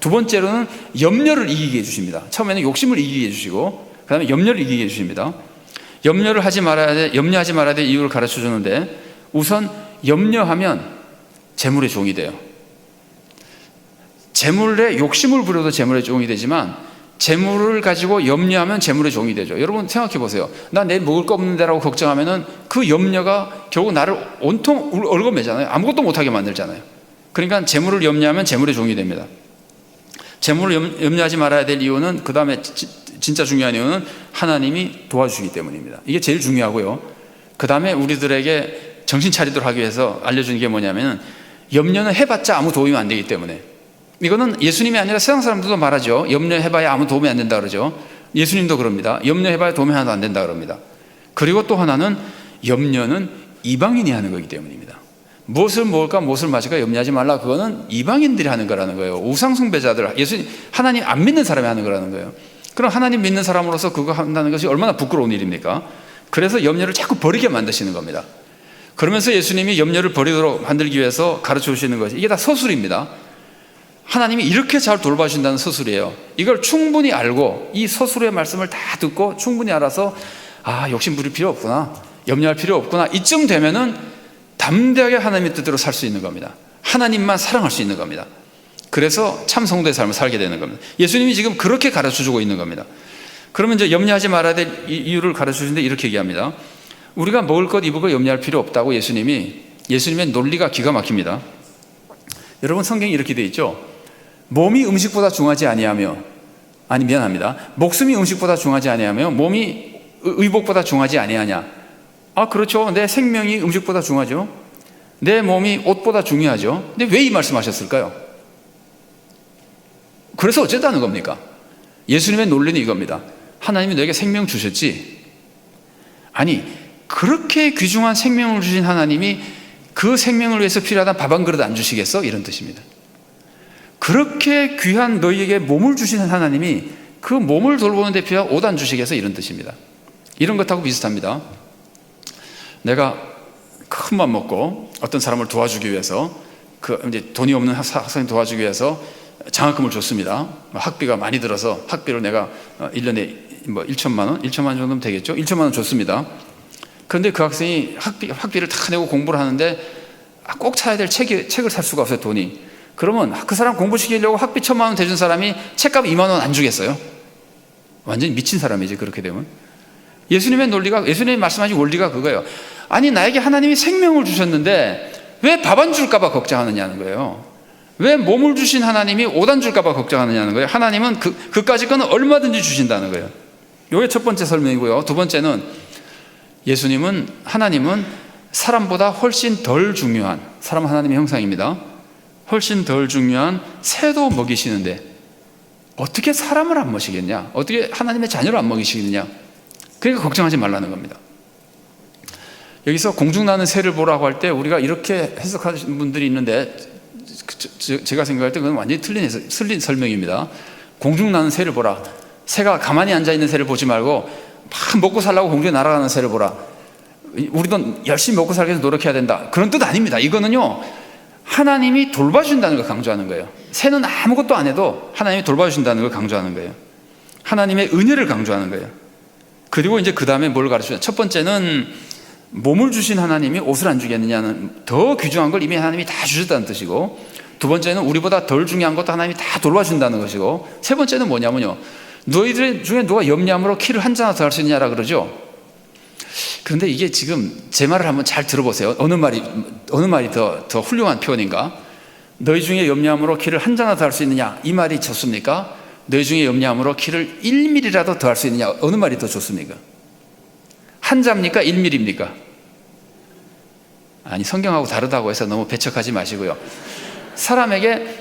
두 번째로는 염려를 이기게 해주십니다. 처음에는 욕심을 이기게 해주시고, 그 다음에 염려를 이기게 해주십니다. 염려를 하지 말아야 돼, 염려하지 말아야 될 이유를 가르쳐 주는데, 우선 염려하면 재물의 종이 돼요. 재물에 욕심을 부려도 재물의 종이 되지만, 재물을 가지고 염려하면 재물의 종이 되죠. 여러분 생각해 보세요. 나 내일 먹을 거 없는데라고 걱정하면은 그 염려가 결국 나를 온통 얼거매잖아요. 아무것도 못하게 만들잖아요. 그러니까 재물을 염려하면 재물의 종이 됩니다. 재물을 염려하지 말아야 될 이유는 그 다음에 진짜 중요한 이유는 하나님이 도와주시기 때문입니다. 이게 제일 중요하고요. 그 다음에 우리들에게 정신 차리도록 하기 위해서 알려주는 게 뭐냐면은 염려는 해봤자 아무 도움이 안 되기 때문에 이거는 예수님이 아니라 세상 사람들도 말하죠. 염려해봐야 아무 도움이 안 된다 그러죠. 예수님도 그럽니다. 염려해봐야 도움이 하나도 안 된다 그럽니다. 그리고 또 하나는 염려는 이방인이 하는 거기 때문입니다. 무엇을 먹을까 무엇을 마실까 염려하지 말라 그거는 이방인들이 하는 거라는 거예요. 우상 숭배자들 예수님 하나님 안 믿는 사람이 하는 거라는 거예요. 그럼 하나님 믿는 사람으로서 그거 한다는 것이 얼마나 부끄러운 일입니까? 그래서 염려를 자꾸 버리게 만드시는 겁니다. 그러면서 예수님이 염려를 버리도록 만들기 위해서 가르쳐 주시는 것이 이게 다 서술입니다. 하나님이 이렇게 잘 돌봐주신다는 서술이에요. 이걸 충분히 알고 이 서술의 말씀을 다 듣고 충분히 알아서 아 욕심 부릴 필요 없구나 염려할 필요 없구나 이쯤 되면은 담대하게 하나님의 뜻대로 살 수 있는 겁니다. 하나님만 사랑할 수 있는 겁니다. 그래서 참 성도의 삶을 살게 되는 겁니다. 예수님이 지금 그렇게 가르쳐 주고 있는 겁니다. 그러면 이제 염려하지 말아야 될 이유를 가르쳐 주는데 이렇게 얘기합니다. 우리가 먹을 것 입을 것 염려할 필요 없다고 예수님이 예수님의 논리가 기가 막힙니다. 여러분 성경이 이렇게 돼 있죠. 몸이 음식보다 중하지 아니하며 아니 미안합니다. 목숨이 음식보다 중하지 아니하며 몸이 의복보다 중하지 아니하냐. 아 그렇죠. 내 생명이 음식보다 중하죠. 내 몸이 옷보다 중요하죠. 근데 왜 이 말씀하셨을까요? 그래서 어쨌다는 겁니까? 예수님의 논리는 이겁니다. 하나님이 너에게 생명 주셨지. 아니 그렇게 귀중한 생명을 주신 하나님이 그 생명을 위해서 필요하다 밥 한 그릇 안 주시겠어? 이런 뜻입니다. 그렇게 귀한 너희에게 몸을 주시는 하나님이 그 몸을 돌보는 데 필요한 옷안 주시겠어? 이런 뜻입니다. 이런 것하고 비슷합니다. 내가 큰 맘 먹고 어떤 사람을 도와주기 위해서 그 이제 돈이 없는 학생 도와주기 위해서 장학금을 줬습니다. 학비가 많이 들어서 학비를 내가 1년에 뭐 1천만 원, 1천만 원 정도면 되겠죠? 1천만 원 줬습니다. 그런데 그 학생이 학비, 학비를 다 내고 공부를 하는데 꼭 사야 될 책이, 책을 살 수가 없어요, 돈이. 그러면 그 사람 공부시키려고 학비 천만 원 대준 사람이 책값 2만 원 안 주겠어요? 완전히 미친 사람이지, 그렇게 되면. 예수님의 논리가, 예수님이 말씀하신 원리가 그거예요. 아니, 나에게 하나님이 생명을 주셨는데 왜 밥 안 줄까봐 걱정하느냐는 거예요. 왜 몸을 주신 하나님이 옷 안 줄까봐 걱정하느냐는 거예요. 하나님은 그, 그까지 거는 얼마든지 주신다는 거예요. 요게 첫 번째 설명이고요. 두 번째는 예수님은, 하나님은 사람보다 훨씬 덜 중요한, 사람 하나님의 형상입니다. 훨씬 덜 중요한 새도 먹이시는데 어떻게 사람을 안 먹이시겠냐? 어떻게 하나님의 자녀를 안 먹이시겠느냐? 그러니까 걱정하지 말라는 겁니다. 여기서 공중나는 새를 보라고 할 때 우리가 이렇게 해석하시는 분들이 있는데 제가 생각할 때 그건 완전히 틀린, 틀린 설명입니다. 공중나는 새를 보라. 새가 가만히 앉아 있는 새를 보지 말고 막 먹고 살라고 공중에 날아가는 새를 보라. 우리도 열심히 먹고 살기 위해서 노력해야 된다. 그런 뜻 아닙니다. 이거는요. 하나님이 돌봐준다는 걸 강조하는 거예요. 새는 아무것도 안 해도 하나님이 돌봐주신다는 걸 강조하는 거예요. 하나님의 은혜를 강조하는 거예요. 그리고 이제 그 다음에 뭘 가르쳐요? 첫 번째는 몸을 주신 하나님이 옷을 안 주겠느냐는 더 귀중한 걸 이미 하나님이 다 주셨다는 뜻이고 두 번째는 우리보다 덜 중요한 것도 하나님이 다 돌봐준다는 것이고 세 번째는 뭐냐면요. 너희들 중에 누가 염려함으로 키를 한 자나 더 할 수 있냐라 그러죠. 그런데 이게 지금 제 말을 한번 잘 들어보세요. 어느 말이, 어느 말이 더, 더 훌륭한 표현인가? 너희 중에 염려함으로 키를 한 자나 더 할 수 있느냐? 이 말이 좋습니까? 너희 중에 염려함으로 키를 1mm라도 더 할 수 있느냐? 어느 말이 더 좋습니까? 한 자입니까? 1mm입니까? 아니, 성경하고 다르다고 해서 너무 배척하지 마시고요. 사람에게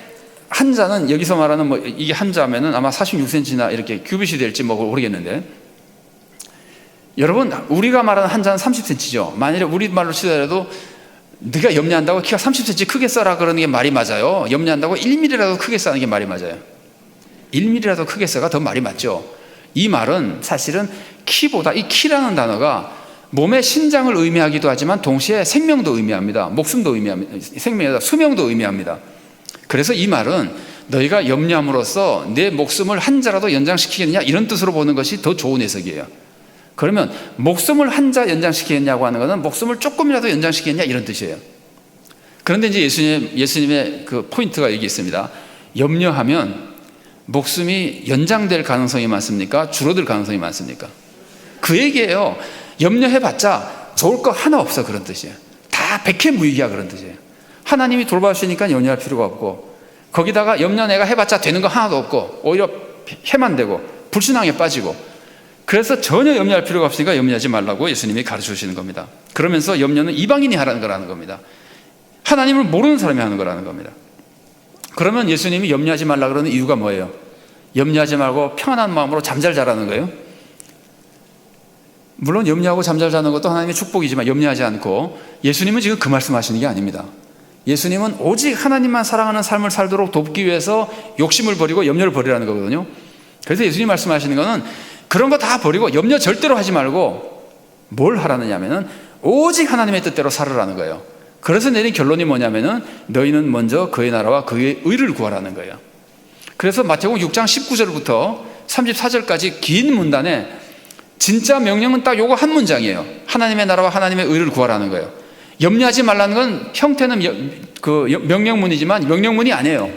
한 자는 여기서 말하는 뭐 이게 한 자면은 아마 46cm나 이렇게 규빗이 될지 뭐 모르겠는데 여러분 우리가 말하는 한 자는 30cm죠. 만일에 우리 말로 치더라도 네가 염려한다고 키가 30cm 크게 써라 그러는 게 말이 맞아요. 염려한다고 1mm라도 크게 써는 게 말이 맞아요. 1mm라도 크게 써가 더 말이 맞죠. 이 말은 사실은 키보다 이 키라는 단어가 몸의 신장을 의미하기도 하지만 동시에 생명도 의미합니다. 목숨도 의미합니다. 생명이다 수명도 의미합니다. 그래서 이 말은 너희가 염려함으로써 내 목숨을 한 자라도 연장시키겠냐 이런 뜻으로 보는 것이 더 좋은 해석이에요. 그러면 목숨을 한 자 연장시키겠냐고 하는 것은 목숨을 조금이라도 연장시키겠냐 이런 뜻이에요. 그런데 이제 예수님, 예수님의 그 포인트가 여기 있습니다. 염려하면 목숨이 연장될 가능성이 많습니까? 줄어들 가능성이 많습니까? 그 얘기예요. 염려해봤자 좋을 거 하나 없어 그런 뜻이에요. 다 백해무익이야 그런 뜻이에요. 하나님이 돌봐주시니까 염려할 필요가 없고 거기다가 염려 내가 해봤자 되는 거 하나도 없고 오히려 해만 되고 불신앙에 빠지고 그래서 전혀 염려할 필요가 없으니까 염려하지 말라고 예수님이 가르쳐 주시는 겁니다. 그러면서 염려는 이방인이 하라는 거라는 겁니다. 하나님을 모르는 사람이 하는 거라는 겁니다. 그러면 예수님이 염려하지 말라 그러는 이유가 뭐예요? 염려하지 말고 평안한 마음으로 잠잘 자라는 거예요. 물론 염려하고 잠잘 자는 것도 하나님의 축복이지만 염려하지 않고 예수님은 지금 그 말씀하시는 게 아닙니다. 예수님은 오직 하나님만 사랑하는 삶을 살도록 돕기 위해서 욕심을 버리고 염려를 버리라는 거거든요. 그래서 예수님 말씀하시는 거는 그런 거 다 버리고 염려 절대로 하지 말고 뭘 하라느냐 하면은 오직 하나님의 뜻대로 살으라는 거예요. 그래서 내린 결론이 뭐냐면은 너희는 먼저 그의 나라와 그의 의를 구하라는 거예요. 그래서 마태복음 6장 19절부터 34절까지 긴 문단에 진짜 명령은 딱 요거 한 문장이에요. 하나님의 나라와 하나님의 의를 구하라는 거예요. 염려하지 말라는 건 형태는 여- 그 명령문이지만 명령문이 아니에요.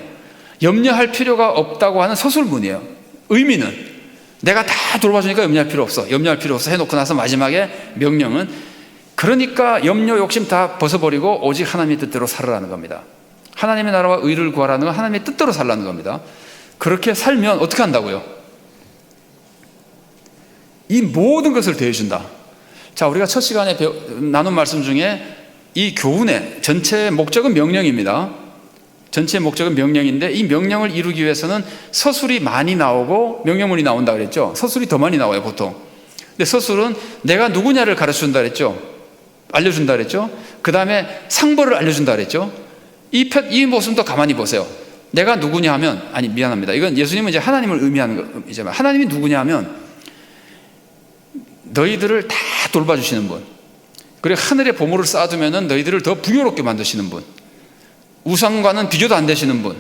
염려할 필요가 없다고 하는 서술문이에요. 의미는 내가 다 돌봐주니까 염려할 필요 없어. 염려할 필요 없어. 해놓고 나서 마지막에 명령은 그러니까 염려 욕심 다 벗어버리고 오직 하나님의 뜻대로 살으라는 겁니다. 하나님의 나라와 의를 구하라는 건 하나님의 뜻대로 살라는 겁니다. 그렇게 살면 어떻게 한다고요? 이 모든 것을 대해준다. 자, 우리가 첫 시간에 배우, 나눈 말씀 중에 이 교훈의 전체 목적은 명령입니다. 전체 목적은 명령인데 이 명령을 이루기 위해서는 서술이 많이 나오고 명령문이 나온다 그랬죠. 서술이 더 많이 나와요, 보통. 근데 서술은 내가 누구냐를 가르쳐 준다 그랬죠. 알려준다 그랬죠. 그 다음에 상벌을 알려준다 그랬죠. 이, 편- 이 모습도 가만히 보세요. 내가 누구냐 하면, 아니, 미안합니다. 이건 예수님은 이제 하나님을 의미하는 거지만, 하나님이 누구냐 하면, 너희들을 다 돌봐주시는 분. 그리고 하늘에 보물을 쌓아두면 너희들을 더 부유롭게 만드시는 분. 우상과는 비교도 안 되시는 분.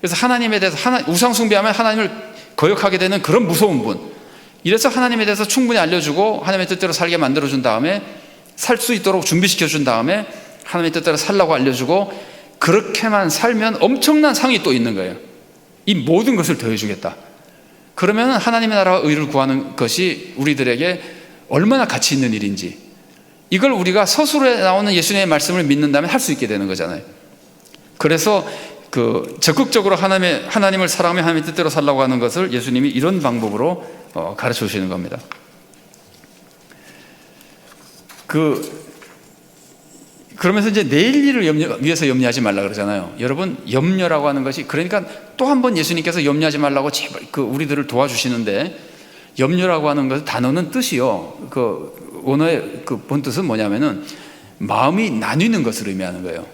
그래서 하나님에 대해서 하나, 우상 숭배하면 하나님을 거역하게 되는 그런 무서운 분. 이래서 하나님에 대해서 충분히 알려주고 하나님의 뜻대로 살게 만들어준 다음에 살 수 있도록 준비시켜 준 다음에 하나님의 뜻대로 살라고 알려주고 그렇게만 살면 엄청난 상이 또 있는 거예요. 이 모든 것을 더해주겠다. 그러면 하나님의 나라와 의를 구하는 것이 우리들에게 얼마나 가치 있는 일인지 이걸 우리가 서술에 나오는 예수님의 말씀을 믿는다면 할 수 있게 되는 거잖아요. 그래서 그 적극적으로 하나님의 하나님을 사랑하며 하나님의 뜻대로 살라고 하는 것을 예수님이 이런 방법으로 어, 가르쳐 주시는 겁니다. 그 그러면서 이제 내일 일을 염려, 위해서 염려하지 말라 그러잖아요. 여러분 염려라고 하는 것이 그러니까 또 한 번 예수님께서 염려하지 말라고 제발 그 우리들을 도와주시는데 염려라고 하는 것 단어는 뜻이요. 그 원어의 그 본 뜻은 뭐냐면은 마음이 나뉘는 것을 의미하는 거예요.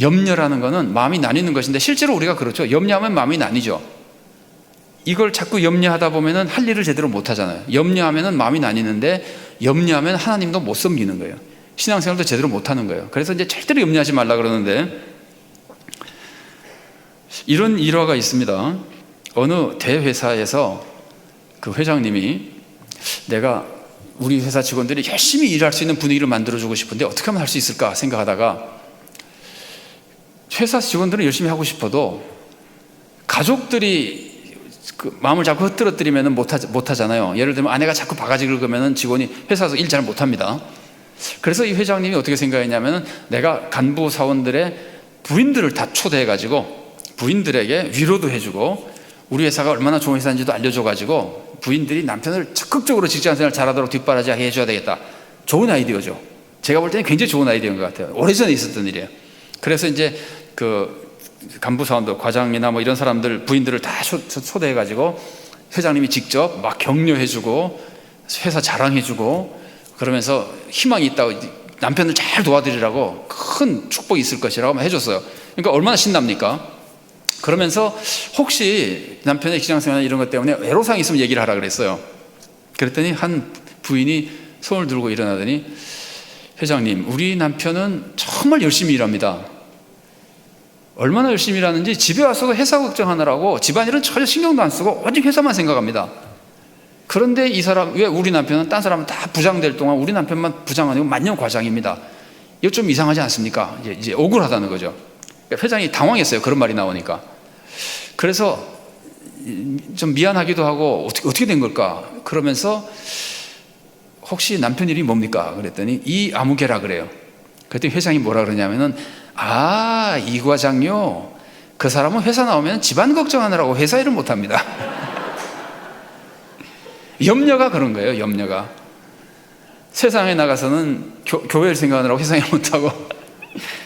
염려라는 것은 마음이 나뉘는 것인데 실제로 우리가 그렇죠. 염려하면 마음이 나뉘죠. 이걸 자꾸 염려하다 보면은 할 일을 제대로 못 하잖아요. 염려하면은 마음이 나뉘는데 염려하면 하나님도 못 섬기는 거예요. 신앙생활도 제대로 못 하는 거예요. 그래서 이제 절대로 염려하지 말라 그러는데 이런 일화가 있습니다. 어느 대회사에서 그 회장님이 내가 우리 회사 직원들이 열심히 일할 수 있는 분위기를 만들어주고 싶은데 어떻게 하면 할 수 있을까 생각하다가 회사 직원들은 열심히 하고 싶어도 가족들이 그 마음을 자꾸 흐트러뜨리면 못하, 못하 잖아요. 예를 들면 아내가 자꾸 바가지 긁으면 직원이 회사에서 일 잘 못합니다. 그래서 이 회장님이 어떻게 생각했냐면 내가 간부 사원들의 부인들을 다 초대해가지고 부인들에게 위로도 해주고 우리 회사가 얼마나 좋은 회사인지도 알려줘가지고 부인들이 남편을 적극적으로 직장생활 잘하도록 뒷바라지 해줘야 되겠다. 좋은 아이디어죠. 제가 볼 때는 굉장히 좋은 아이디어인 것 같아요. 오래전에 있었던 일이에요. 그래서 이제 그 간부 사원들, 과장이나 뭐 이런 사람들 부인들을 다 초, 초대해가지고 회장님이 직접 막 격려해주고 회사 자랑해주고 그러면서 희망이 있다고 남편을 잘 도와드리라고 큰 축복이 있을 것이라고 해줬어요. 그러니까 얼마나 신납니까? 그러면서 혹시 남편의 직장생활 이런 것 때문에 애로사항이 있으면 얘기를 하라 그랬어요. 그랬더니 한 부인이 손을 들고 일어나더니 회장님, 우리 남편은 정말 열심히 일합니다. 얼마나 열심히 일하는지 집에 와서도 회사 걱정하느라고 집안일은 전혀 신경도 안 쓰고 오직 회사만 생각합니다. 그런데 이 사람 왜 우리 남편은 딴 사람은 다 부장될 동안 우리 남편만 부장 아니고 만년 과장입니다. 이거 좀 이상하지 않습니까? 이제, 이제 억울하다는 거죠. 그러니까 회장이 당황했어요. 그런 말이 나오니까. 그래서 좀 미안하기도 하고 어떻게 어떻게 된 걸까? 그러면서 혹시 남편 일이 뭡니까? 그랬더니 이 아무개라 그래요. 그랬더니 회장이 뭐라 그러냐면은 아, 이 과장요. 그 사람은 회사 나오면 집안 걱정하느라고 회사 일을 못 합니다. 염려가 그런 거예요, 염려가. 세상에 나가서는 교, 교회를 생각하느라고 회사 일을 못 하고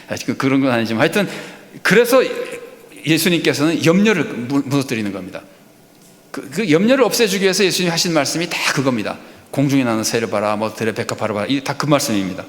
아직 그런 건 아니지만 하여튼 그래서 예수님께서는 염려를 무- 무너뜨리는 겁니다. 그, 그 염려를 없애주기 위해서 예수님이 하신 말씀이 다 그겁니다. 공중에 나는 새를 봐라, 뭐 들의 백합 봐라, 다 그 말씀입니다.